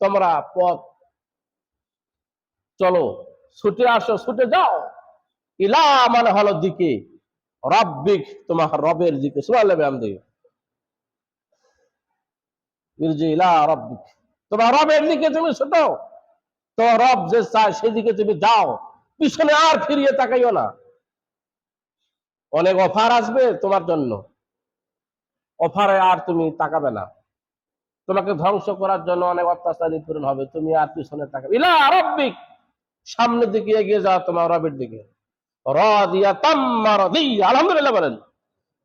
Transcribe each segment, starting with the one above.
তোমরা পথ চলো, ছুটে আসো, ছুটে যাও। ইলা মানে হলো দিকে। রব্বিক, তোমার রবের দিকে। ইলা রব্বিক। তোমার রবের দিকে তুমি ছুটো। তোমার রব যে চায়, সেদিকে তুমি যাও। পিছনে আর ফিরিয়ে তাকাইও না। অনেক অফার আসবে তোমার জন্য। অফারে আর তুমি তাকাবে না। তোমাকে ধ্বংস করার জন্য অনেক অত্যাচার নিপীড়ন হবে, তুমি আর পিছনে তাকাবে ইলা রব্বিক সামনের দিকে এগিয়ে যাও তোমার রবের দিকে। আলহামদুলিল্লাহ বলেন।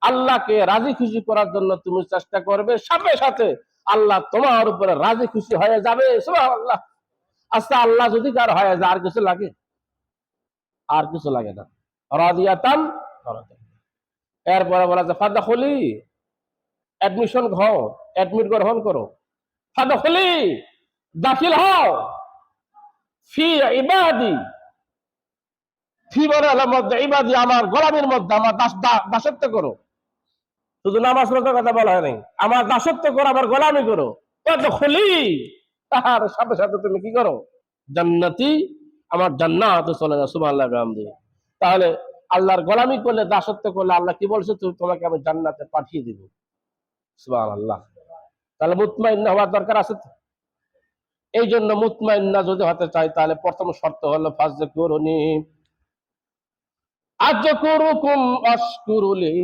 আল্লাহকে রাজি খুশি করার জন্য তুমি চেষ্টা করবে, সাথে সাথে আল্লাহ তোমার উপরে রাজি খুশি হয়ে যাবে, সুবহানাল্লাহ। আচ্ছা আল্লাহ যদি কার হয়ে যায়, আর কিছু লাগে? আর কিছু লাগে না। রাদিয়াতান এরপরে বলা যায় ফাদা খুলি অ্যাডমিশন হও অ্যাডমিট গ্রহণ করো। ফাদা খুলি দাখিল হও। ফি ইবাদি, ফি বলার মধ্যে, ইবাদি আমার গোলামের মধ্যে আমার দাস দাসত্ব করো। শুধু নামাজ পড়ার কথা বলা হয় নাই, আমার দাসত্ব করো, আমার গোলামি করো। ফাদা খুলি তাহার সাথে সাথে তুমি কি করো? জান্নাতি, আমার জান্নাত চলে যাও, সুবহানাল্লাহ বিহামদিহি তাহলে আল্লাহর গোলামি করলে, দাসত্ব করলে আল্লাহ কি বলছে? তুমি তোমাকে আমি জান্নাতে পাঠিয়ে দিব। সুবহানাল্লাহ। তাহলে মুতমাইন্না হওয়ার দরকার আছে তো? এই জন্য মুতমাইন্না যদি হতে চাই তাহলে প্রথম শর্ত হলো ফাজ করুনি আজ করুকুম অস্কুরুলি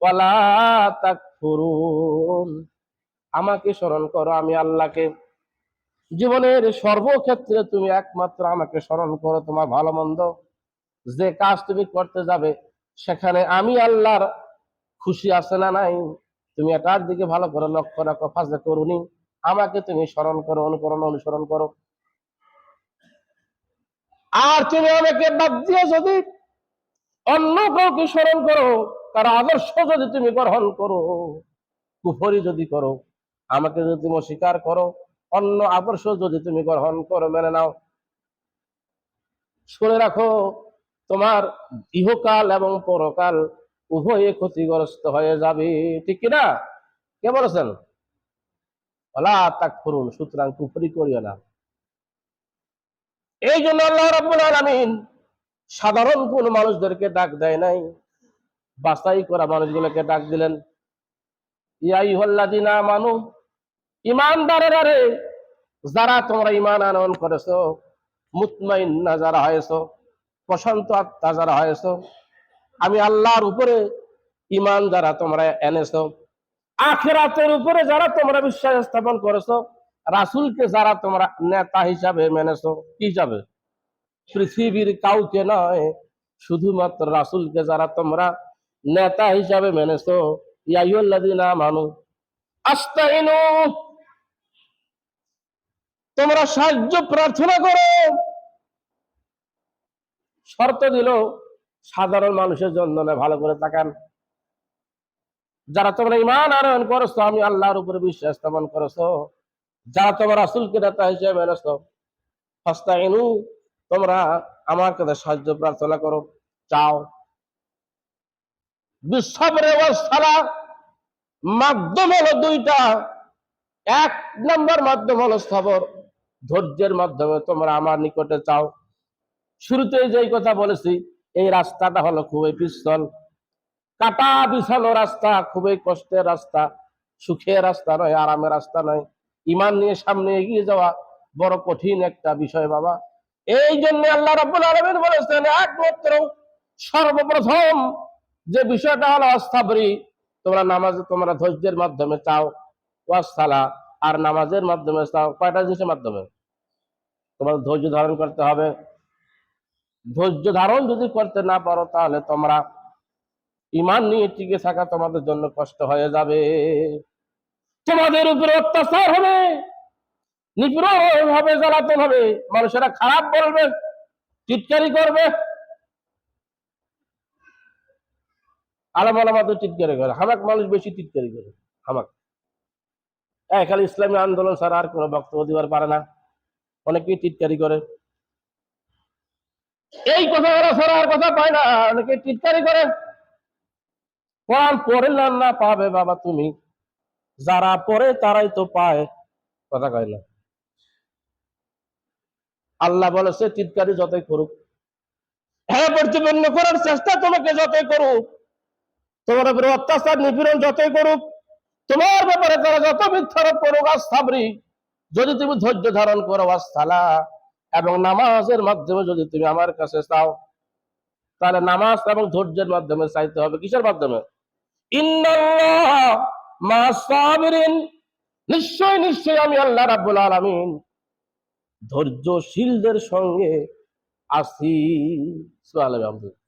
ওয়ালা আমাকে স্মরণ করো, আমি আল্লাহকে। জীবনের সর্বক্ষেত্রে তুমি একমাত্র আমাকে স্মরণ করো, তোমার ভালো মন্দ। যে কাজ তুমি করতে যাবে, সেখানে আমি আল্লাহর খুশি আছে না নাই? তুমি এটার দিকে ভালো করে লক্ষ্য রাখো ফাজে করুনি আমাকে তুমি স্মরণ করো, অনুকরণ, অনুসরণ করো। আর তুমি আমাকে বাদ দিয়ে যদি। অন্য কাউকে স্মরণ করো তার আদর্শ যদি তুমি গ্রহণ করো, কুফরি যদি করো, আমাকে যদি তুমি অস্বীকার করো, অন্য আদর্শ যদি তুমি গ্রহণ করো, মেনে নাও। শুনে রাখো, তোমার ইহকাল এবং পরকাল উভয়ে ক্ষতিগ্রস্ত হয়ে যাবে, ঠিক কিনা? কে বলেছেন? ওলা সুতরাং কুফরি করিও না। এই জন্য আল্লাহ রাব্বুল আলামিন সাধারণ কোন মানুষদেরকে ডাক দেয় নাই। বাছাই করা মানুষগুলোকে ডাক দিলেন। ইয়াই হল্লাদিনা মানু ইমানদারেরা রে, যারা তোমরা ইমান আনয়ন করেছ, মুতমাইন্না যারা হয়েছ প্রশান্ত আত্মা যারা হয়েছো আমি আল্লাহর উপরে ইমান যারা তোমরা এনেছো, আখেরাতের উপরে যারা তোমরা বিশ্বাস স্থাপন করেছ, রাসূলকে যারা তোমরা নেতা হিসাবে মেনেছো, কি হিসাবে পৃথিবীর কাউকে নয়, শুধুমাত্র রাসূলকে যারা তোমরা নেতা হিসাবে মেনেছো। ইয়াইয়ুল্লাযিনা মানু আস্তাইনু তোমরা সাহায্য প্রার্থনা করো। শর্ত দিল সাধারণ মানুষের জন্য না, ভালো করে তাকান। যারা তোমরা ইমান আনয়ন করেছ, আমি আল্লাহর উপরে বিশ্বাস স্থাপন করেছ। যারা তোমরা রাসূলকে নেতা হিসেবে মেনেছো ফাস্তাইনু তোমরা আমার কাছে সাহায্য প্রার্থনা করো, চাও। বিশ্বরে সারা মাধ্যম হলো দুইটা। এক নম্বর মাধ্যম হলো সবর। ধৈর্যের মাধ্যমে তোমরা আমার নিকটে চাও। শুরুতে যেই কথা বলেছি এই রাস্তাটা হলো খুবই পিস্তল। কাটা বিছানো রাস্তা, খুবই কষ্টের রাস্তা, সুখের রাস্তা নয়, আরামের রাস্তা নয়। ইমান নিয়ে সামনে এগিয়ে যাওয়া বড় কঠিন একটা বিষয় বাবা। এই জন্য আল্লাহ বলেছেন, একমাত্র সর্বপ্রথম যে বিষয়টা হলো অস্থাবরি তোমরা নামাজ, তোমরা ধৈর্যের মাধ্যমে চাও ওয়াসালা আর নামাজের মাধ্যমে চাও, কয়টা জিনিসের মাধ্যমে? তোমার ধৈর্য ধারণ করতে হবে ধৈর্য ধারণ যদি করতে না পারো, তাহলে তোমরা ইমান নিয়ে টিকে থাকা তোমাদের জন্য কষ্ট হয়ে যাবে। তোমাদের উপরে অত্যাচার হবে, নিপীড়ন জ্বালাতন হবে। মানুষেরা খারাপ বলবে চিৎকারি করবে। আলাম আলামাদের চিৎকারি করে, হামাক মানুষ বেশি চিৎকারি করে, হামাক। খালি ইসলামী আন্দোলন ছাড়া আর কোনো বক্তব্য দিবার পারে না। অনেকেই টিটকারি করে। এই কথা ওরা আর কথা পায় না অনেকে টিটকারি করে? কোরআন পড়লে না পাবে বাবা তুমি। যারা পড়ে তারাই তো পায়, কথা কয় না। আল্লাহ বলেছে চিৎকারি যতই করুক। হ্যাঁ প্রতিপন্ন করার চেষ্টা তোমাকে যতই করুক। তোমার উপরে অত্যাচার, নিপীড়ন যতই করুক, তোমার ব্যাপারে তারা যত মিথ্যারোপ করুক আস্থাবরি যদি তুমি ধৈর্য ধারণ করো আস্থালা এবং নামাজের মাধ্যমে যদি তুমি আমার কাছে চাও, তাহলে নামাজ এবং ধৈর্যের মাধ্যমে চাইতে হবে। কিসের মাধ্যমে? নিশ্চয় নিশ্চয় আমি আল্লাহ রাবুল আলমিন ধৈর্যশীলদের সঙ্গে আছি। সুবহানাল্লাহ